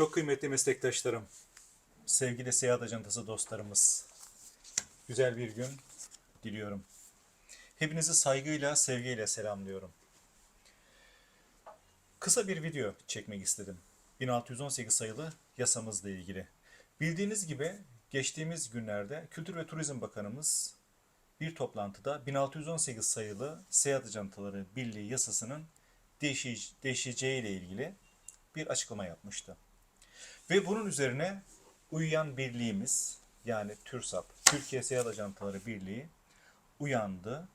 Çok kıymetli meslektaşlarım, sevgili seyahat ajantası dostlarımız, güzel bir gün diliyorum. Hepinizi saygıyla, sevgiyle selamlıyorum. Kısa bir video çekmek istedim. 1618 sayılı yasamızla ilgili. Bildiğiniz gibi geçtiğimiz günlerde Kültür ve Turizm Bakanımız bir toplantıda 1618 sayılı Seyahat Ajantaları Birliği yasasının değişeceği ile ilgili bir açıklama yapmıştı. Ve bunun üzerine uyuyan birliğimiz yani TÜRSAP, Türkiye Seyahat Ajantaları Birliği uyandı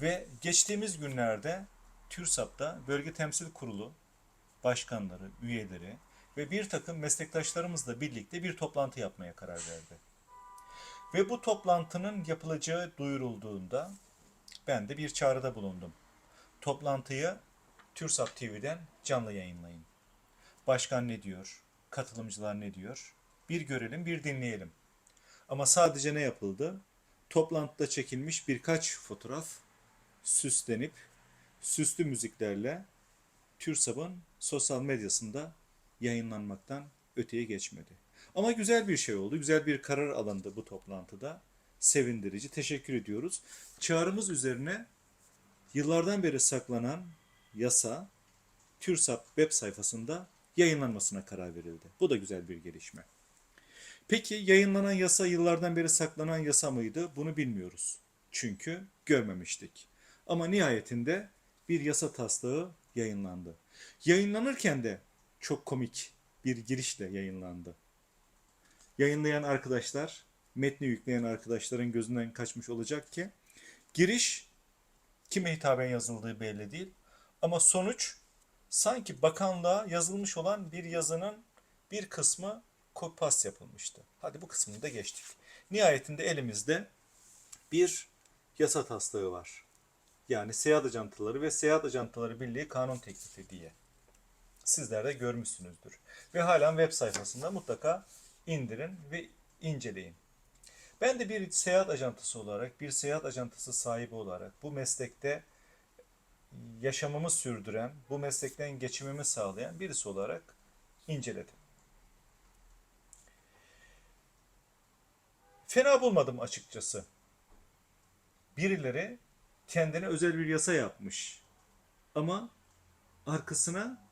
ve geçtiğimiz günlerde TÜRSAP'ta Bölge Temsil Kurulu başkanları, üyeleri ve bir takım meslektaşlarımızla birlikte bir toplantı yapmaya karar verdi. Ve bu toplantının yapılacağı duyurulduğunda ben de bir çağrıda bulundum. Toplantıyı TÜRSAP TV'den canlı yayınlayın. Başkan ne diyor? Katılımcılar ne diyor? Bir görelim, bir dinleyelim. Ama sadece ne yapıldı? Toplantıda çekilmiş birkaç fotoğraf süslenip süslü müziklerle TÜRSAP'ın sosyal medyasında yayınlanmaktan öteye geçmedi. Ama güzel bir şey oldu. Güzel bir karar alındı bu toplantıda. Sevindirici. Teşekkür ediyoruz. Çağrımız üzerine yıllardan beri saklanan yasa TÜRSAP web sayfasında yayınlanmasına karar verildi. Bu da güzel bir gelişme. Peki yayınlanan yasa yıllardan beri saklanan yasa mıydı? Bunu bilmiyoruz. Çünkü görmemiştik. Ama nihayetinde bir yasa taslağı yayınlandı. Yayınlanırken de çok komik bir girişle yayınlandı. Yayınlayan arkadaşlar, metni yükleyen arkadaşların gözünden kaçmış olacak ki giriş kime hitaben yazıldığı belli değil. Ama sonuç sanki bakanlığa yazılmış olan bir yazının bir kısmı paste yapılmıştı. Hadi bu kısmını da geçtik. Nihayetinde elimizde bir yasa taslağı var. Yani Seyahat Ajantaları ve Seyahat Ajantaları Birliği kanun teklifi diye. Sizler de görmüşsünüzdür. Ve halen web sayfasında mutlaka indirin ve inceleyin. Ben de bir seyahat ajantası olarak, bir seyahat ajantası sahibi olarak bu meslekte yaşamımı sürdüren, bu meslekten geçimimi sağlayan birisi olarak inceledim. Fena bulmadım açıkçası. Birileri kendine özel bir yasa yapmış. Ama arkasına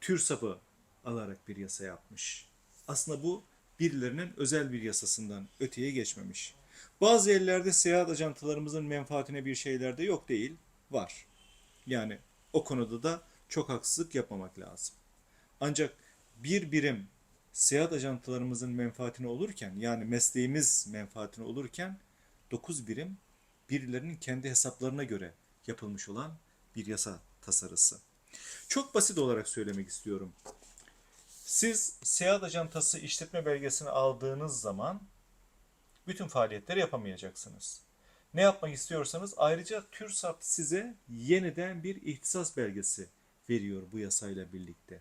TÜRSAP'ı alarak bir yasa yapmış. Aslında bu birilerinin özel bir yasasından öteye geçmemiş. Bazı yerlerde seyahat ajantalarımızın menfaatine bir şeyler de yok değil, var. Yani o konuda da çok haksızlık yapmamak lazım. Ancak bir birim seyahat ajantalarımızın menfaatine olurken yani mesleğimiz menfaatine olurken 9 birim birilerinin kendi hesaplarına göre yapılmış olan bir yasa tasarısı. Çok basit olarak söylemek istiyorum. Siz seyahat ajantası işletme belgesini aldığınız zaman bütün faaliyetleri yapamayacaksınız. Ne yapmak istiyorsanız ayrıca TÜRSAP size yeniden bir ihtisas belgesi veriyor bu yasayla birlikte.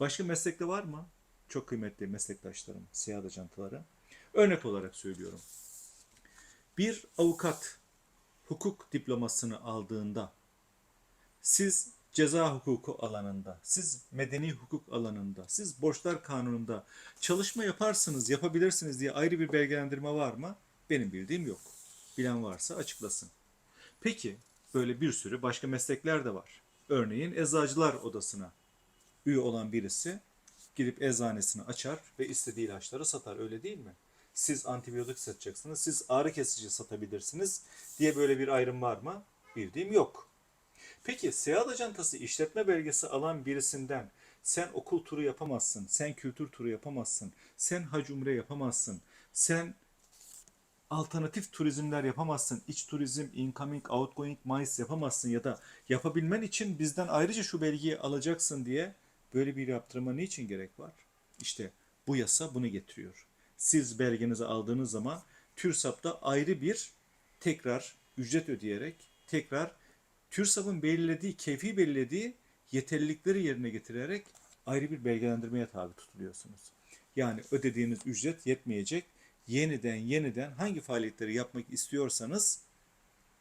Başka meslekte var mı? Çok kıymetli meslektaşlarım, seyahat ajantaları. Örnek olarak söylüyorum. Bir avukat hukuk diplomasını aldığında siz ceza hukuku alanında, siz medeni hukuk alanında, siz borçlar kanununda çalışma yaparsınız, yapabilirsiniz diye ayrı bir belgelendirme var mı? Benim bildiğim yok. Bilen varsa açıklasın. Peki böyle bir sürü başka meslekler de var. Örneğin eczacılar odasına üye olan birisi gidip eczanesini açar ve istediği ilaçları satar öyle değil mi? Siz antibiyotik satacaksınız, siz ağrı kesici satabilirsiniz diye böyle bir ayrım var mı? Bildiğim yok. Peki seyahat ajantası işletme belgesi alan birisinden sen okul turu yapamazsın, sen kültür turu yapamazsın, sen hac umre yapamazsın, sen alternatif turizmler yapamazsın, iç turizm, incoming, outgoing miles yapamazsın ya da yapabilmen için bizden ayrıca şu belgeyi alacaksın diye böyle bir yaptırıma niçin gerek var? İşte bu yasa bunu getiriyor. Siz belgenizi aldığınız zaman TÜRSAP'ta ayrı bir tekrar ücret ödeyerek tekrar TÜRSAP'ın belirlediği, keyfi belirlediği yeterlilikleri yerine getirerek ayrı bir belgelendirmeye tabi tutuluyorsunuz. Yani ödediğiniz ücret yetmeyecek. Yeniden yeniden hangi faaliyetleri yapmak istiyorsanız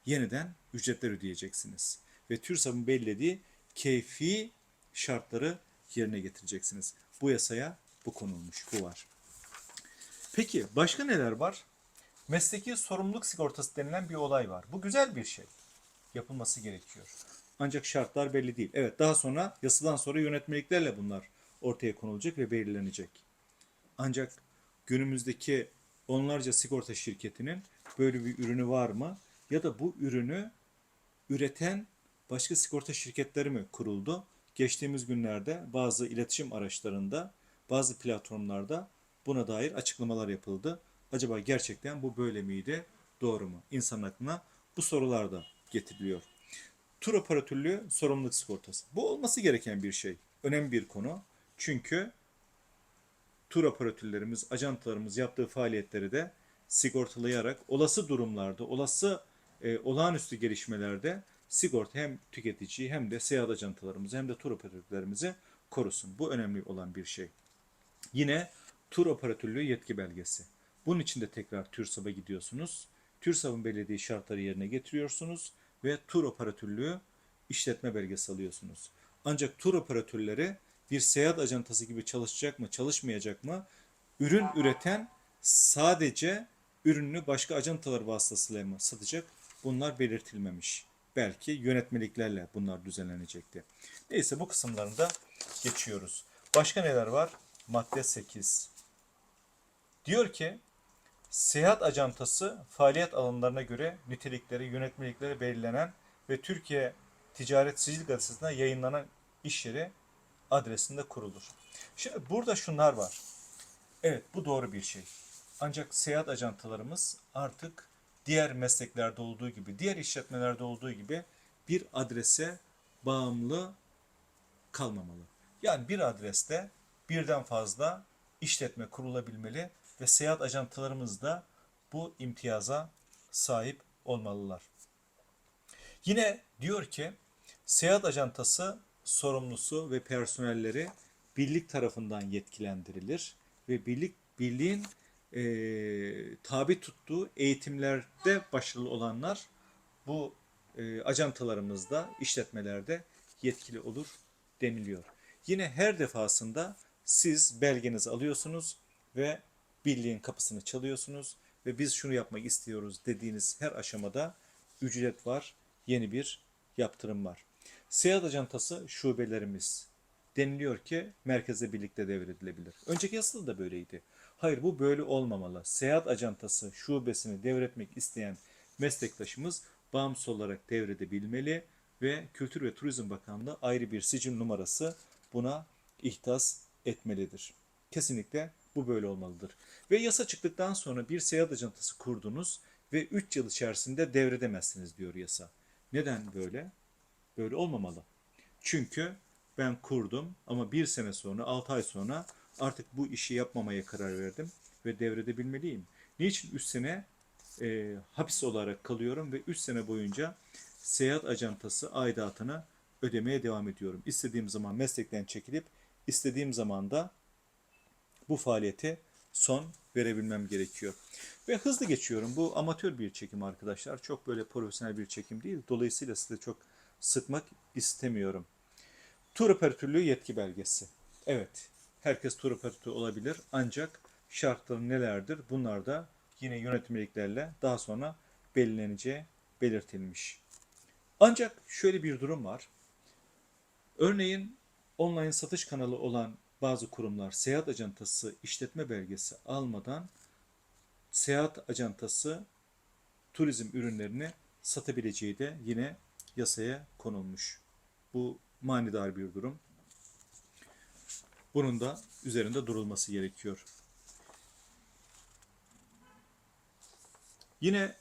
yeniden ücretler ödeyeceksiniz. Ve TÜRSAP'ın belirlediği keyfi şartları yerine getireceksiniz. Bu yasaya bu konulmuş, bu var. Peki başka neler var? Mesleki sorumluluk sigortası denilen bir olay var. Bu güzel bir şey. Yapılması gerekiyor. Ancak şartlar belli değil. Evet daha sonra yasadan sonra yönetmeliklerle bunlar ortaya konulacak ve belirlenecek. Ancak günümüzdeki onlarca sigorta şirketinin böyle bir ürünü var mı? Ya da bu ürünü üreten başka sigorta şirketleri mi kuruldu? Geçtiğimiz günlerde bazı iletişim araçlarında, bazı platformlarda buna dair açıklamalar yapıldı. Acaba gerçekten bu böyle miydi? Doğru mu? İnsan aklına bu sorular da getiriliyor. Tur operatörlüğü sorumluluk sigortası. Bu olması gereken bir şey. Önemli bir konu. Çünkü tur operatörlerimiz, ajantalarımız yaptığı faaliyetleri de sigortalayarak olası durumlarda, olası e, olağanüstü gelişmelerde sigorta hem tüketiciyi hem de seyahat ajantalarımızı hem de tur operatörlerimizi korusun. Bu önemli olan bir şey. Yine tur operatörlüğü yetki belgesi. Bunun için de tekrar TÜRSAB'a gidiyorsunuz. TÜRSAB'ın belirlediği şartları yerine getiriyorsunuz ve tur operatörlüğü işletme belgesi alıyorsunuz. Ancak tur operatörleri bir seyahat ajantası gibi çalışacak mı, çalışmayacak mı? Ürün üreten sadece ürününü başka ajantalar vasıtasıyla mı satacak? Bunlar belirtilmemiş. Belki yönetmeliklerle bunlar düzenlenecekti. Neyse bu kısımlarını da geçiyoruz. Başka neler var? Madde 8. Diyor ki seyahat ajantası faaliyet alanlarına göre nitelikleri, yönetmelikleri belirlenen ve Türkiye Ticaret Sicil Gazetesi'nde yayınlanan iş yeri adresinde kurulur. Şimdi burada şunlar var. Evet bu doğru bir şey. Ancak seyahat ajantalarımız artık diğer mesleklerde olduğu gibi, diğer işletmelerde olduğu gibi bir adrese bağımlı kalmamalı. Yani bir adreste birden fazla işletme kurulabilmeli ve seyahat ajantalarımız da bu imtiyaza sahip olmalılar. Yine diyor ki seyahat ajantası sorumlusu ve personelleri birlik tarafından yetkilendirilir ve birlik birliğin e, tabi tuttuğu eğitimlerde başarılı olanlar bu e, ajantalarımızda, işletmelerde yetkili olur deniliyor. Yine her defasında siz belgenizi alıyorsunuz ve birliğin kapısını çalıyorsunuz ve biz şunu yapmak istiyoruz dediğiniz her aşamada ücret var, yeni bir yaptırım var. Seyahat ajantası şubelerimiz deniliyor ki merkeze birlikte devredilebilir. Önceki yasada da böyleydi. Hayır bu böyle olmamalı. Seyahat ajantası şubesini devretmek isteyen meslektaşımız bağımsız olarak devredebilmeli ve Kültür ve Turizm Bakanlığı ayrı bir sicil numarası buna ihtas etmelidir. Kesinlikle bu böyle olmalıdır. Ve yasa çıktıktan sonra bir seyahat ajantası kurdunuz ve 3 yıl içerisinde devredemezsiniz diyor yasa. Neden böyle? Böyle olmamalı. Çünkü ben kurdum ama bir sene sonra, 6 ay sonra artık bu işi yapmamaya karar verdim ve devredebilmeliyim. Niçin 3 sene e, hapis olarak kalıyorum ve 3 sene boyunca seyahat ajantası aidatını ödemeye devam ediyorum. İstediğim zaman meslekten çekilip istediğim zaman da bu faaliyete son verebilmem gerekiyor. Ve hızlı geçiyorum. Bu amatör bir çekim arkadaşlar. Çok böyle profesyonel bir çekim değil. Dolayısıyla size çok sıkmak istemiyorum. Tur operatörlüğü yetki belgesi. Evet, herkes tur operatörü olabilir. Ancak şartları nelerdir? Bunlar da yine yönetmeliklerle daha sonra belirleneceği belirtilmiş. Ancak şöyle bir durum var. Örneğin online satış kanalı olan bazı kurumlar seyahat ajantası işletme belgesi almadan seyahat ajantası turizm ürünlerini satabileceği de yine yasaya konulmuş. Bu manidar bir durum. Bunun da üzerinde durulması gerekiyor. Yine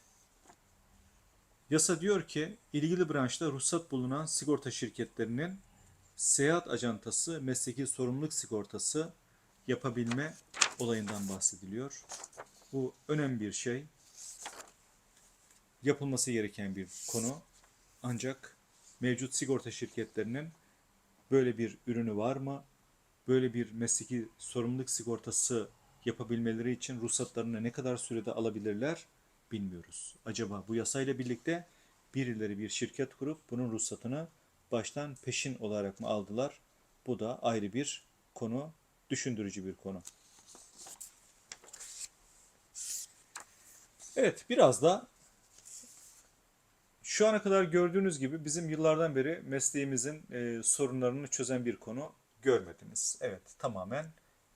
yasa diyor ki ilgili branşta ruhsat bulunan sigorta şirketlerinin seyahat ajantası mesleki sorumluluk sigortası yapabilme olayından bahsediliyor. Bu önemli bir şey. Yapılması gereken bir konu. Ancak mevcut sigorta şirketlerinin böyle bir ürünü var mı? Böyle bir mesleki sorumluluk sigortası yapabilmeleri için ruhsatlarını ne kadar sürede alabilirler bilmiyoruz. Acaba bu yasayla birlikte birileri bir şirket kurup bunun ruhsatını baştan peşin olarak mı aldılar? Bu da ayrı bir konu, düşündürücü bir konu. Evet, biraz da şu ana kadar gördüğünüz gibi bizim yıllardan beri mesleğimizin e, sorunlarını çözen bir konu görmediniz. Evet, tamamen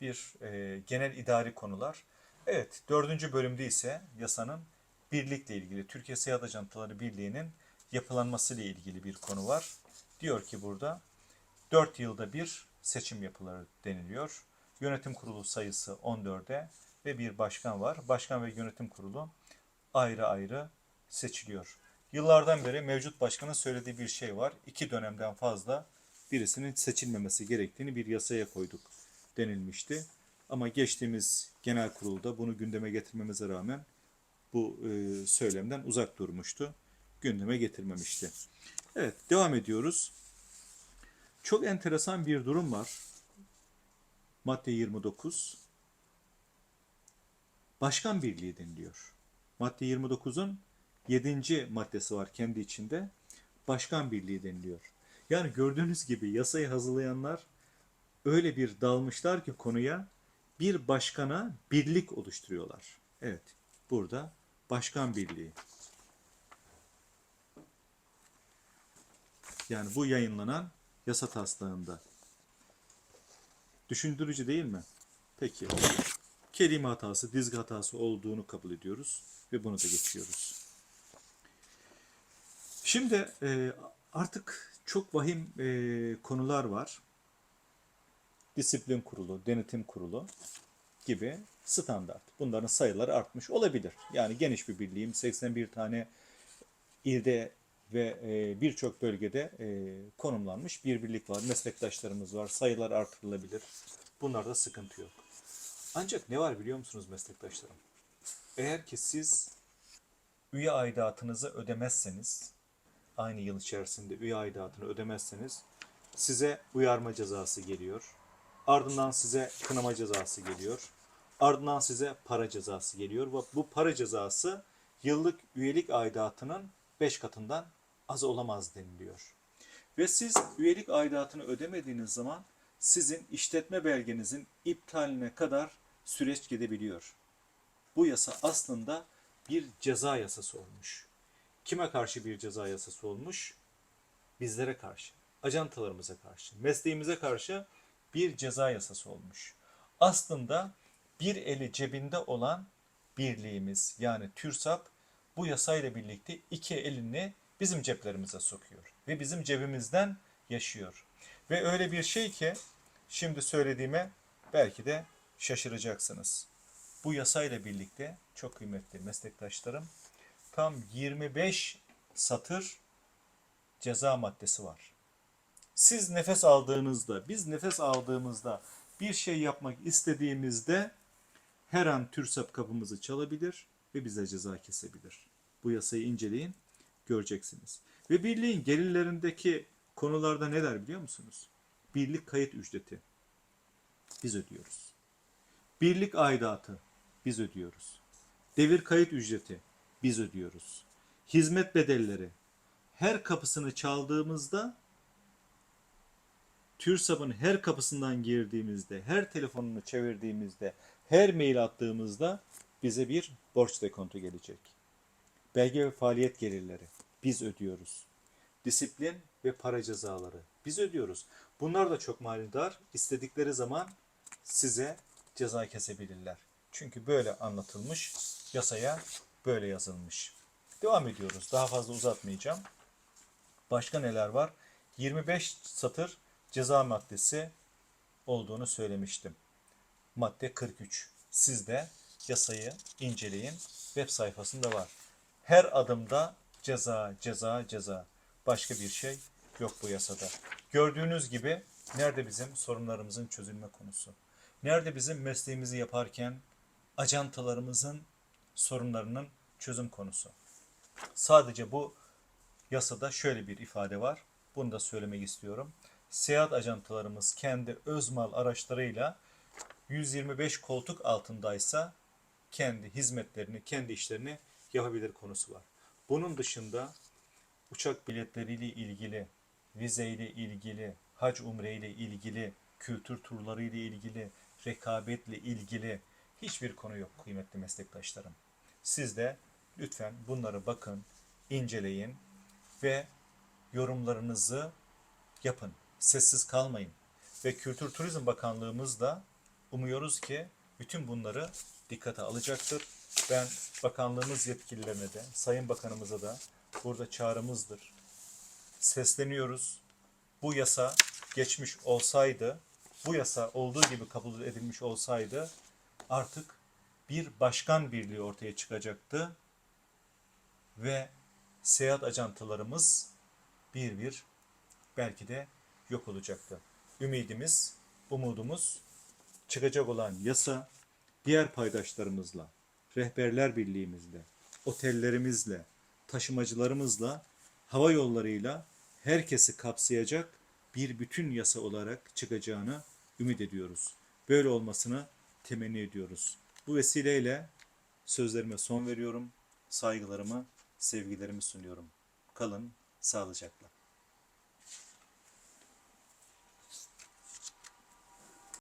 bir e, genel idari konular. Evet, dördüncü bölümde ise yasanın birlikle ilgili, Türkiye Seyahat Ajantaları Birliği'nin yapılanması ile ilgili bir konu var. Diyor ki burada 4 yılda bir seçim yapılır deniliyor. Yönetim kurulu sayısı 14'e ve bir başkan var. Başkan ve yönetim kurulu ayrı ayrı seçiliyor. Yıllardan beri mevcut başkanın söylediği bir şey var. İki dönemden fazla birisinin seçilmemesi gerektiğini bir yasaya koyduk denilmişti. Ama geçtiğimiz genel kurulda bunu gündeme getirmemize rağmen bu e, söylemden uzak durmuştu. Gündeme getirmemişti. Evet devam ediyoruz. Çok enteresan bir durum var. Madde 29. Başkan Birliği deniliyor. Madde 29'un 7. maddesi var kendi içinde. Başkan Birliği deniliyor. Yani gördüğünüz gibi yasayı hazırlayanlar öyle bir dalmışlar ki konuya bir başkana birlik oluşturuyorlar. Evet, burada Başkan Birliği. Yani bu yayınlanan yasa taslağında. Düşündürücü değil mi? Peki. Kelime hatası, dizgi hatası olduğunu kabul ediyoruz ve bunu da geçiyoruz. Şimdi e, artık çok vahim e, konular var. Disiplin kurulu, denetim kurulu gibi standart. Bunların sayıları artmış olabilir. Yani geniş bir birliğim 81 tane ilde ve e, birçok bölgede e, konumlanmış bir birlik var. Meslektaşlarımız var. Sayılar artırılabilir. Bunlarda sıkıntı yok. Ancak ne var biliyor musunuz meslektaşlarım? Eğer ki siz üye aidatınızı ödemezseniz, aynı yıl içerisinde üye aidatını ödemezseniz size uyarma cezası geliyor. Ardından size kınama cezası geliyor. Ardından size para cezası geliyor. Ve bu para cezası yıllık üyelik aidatının 5 katından az olamaz deniliyor. Ve siz üyelik aidatını ödemediğiniz zaman sizin işletme belgenizin iptaline kadar süreç gidebiliyor. Bu yasa aslında bir ceza yasası olmuş. Kime karşı bir ceza yasası olmuş? Bizlere karşı, ajantalarımıza karşı, mesleğimize karşı bir ceza yasası olmuş. Aslında bir eli cebinde olan birliğimiz yani TÜRSAP bu yasayla birlikte iki elini bizim ceplerimize sokuyor ve bizim cebimizden yaşıyor. Ve öyle bir şey ki şimdi söylediğime belki de şaşıracaksınız. Bu yasayla birlikte çok kıymetli meslektaşlarım tam 25 satır ceza maddesi var. Siz nefes aldığınızda, biz nefes aldığımızda bir şey yapmak istediğimizde her an TÜRSAP kapımızı çalabilir ve bize ceza kesebilir. Bu yasayı inceleyin, göreceksiniz. Ve birliğin gelirlerindeki konularda neler biliyor musunuz? Birlik kayıt ücreti. Biz ödüyoruz. Birlik aidatı. Biz ödüyoruz. Devir kayıt ücreti. Biz ödüyoruz. Hizmet bedelleri. Her kapısını çaldığımızda TÜRSAP'ın her kapısından girdiğimizde, her telefonunu çevirdiğimizde, her mail attığımızda bize bir borç dekontu gelecek. Belge ve faaliyet gelirleri biz ödüyoruz. Disiplin ve para cezaları biz ödüyoruz. Bunlar da çok manidar. İstedikleri zaman size ceza kesebilirler. Çünkü böyle anlatılmış, yasaya böyle yazılmış. Devam ediyoruz. Daha fazla uzatmayacağım. Başka neler var? 25 satır ceza maddesi olduğunu söylemiştim. Madde 43. Siz de yasayı inceleyin. Web sayfasında var. Her adımda ceza, ceza, ceza. Başka bir şey yok bu yasada. Gördüğünüz gibi nerede bizim sorunlarımızın çözülme konusu? Nerede bizim mesleğimizi yaparken ajantalarımızın sorunlarının çözüm konusu? Sadece bu yasada şöyle bir ifade var. Bunu da söylemek istiyorum. Seyahat ajantalarımız kendi özmal araçlarıyla 125 koltuk altındaysa kendi hizmetlerini, kendi işlerini yapabilir konusu var. Bunun dışında uçak biletleriyle ilgili, vizeyle ilgili, hac umre ile ilgili, kültür turları ile ilgili, rekabetle ilgili hiçbir konu yok kıymetli meslektaşlarım. Siz de lütfen bunları bakın, inceleyin ve yorumlarınızı yapın. Sessiz kalmayın. Ve Kültür Turizm Bakanlığımız da umuyoruz ki bütün bunları dikkate alacaktır. Ben bakanlığımız yetkililerine de, Sayın Bakanımıza da burada çağrımızdır. Sesleniyoruz. Bu yasa geçmiş olsaydı, bu yasa olduğu gibi kabul edilmiş olsaydı artık bir başkan birliği ortaya çıkacaktı ve seyahat ajantalarımız bir bir belki de yok olacaktı. Ümidimiz, umudumuz çıkacak olan yasa diğer paydaşlarımızla, rehberler birliğimizle, otellerimizle, taşımacılarımızla, hava yollarıyla herkesi kapsayacak bir bütün yasa olarak çıkacağını ümit ediyoruz. Böyle olmasını temenni ediyoruz. Bu vesileyle sözlerime son veriyorum. Saygılarımı, sevgilerimi sunuyorum. Kalın sağlıcakla.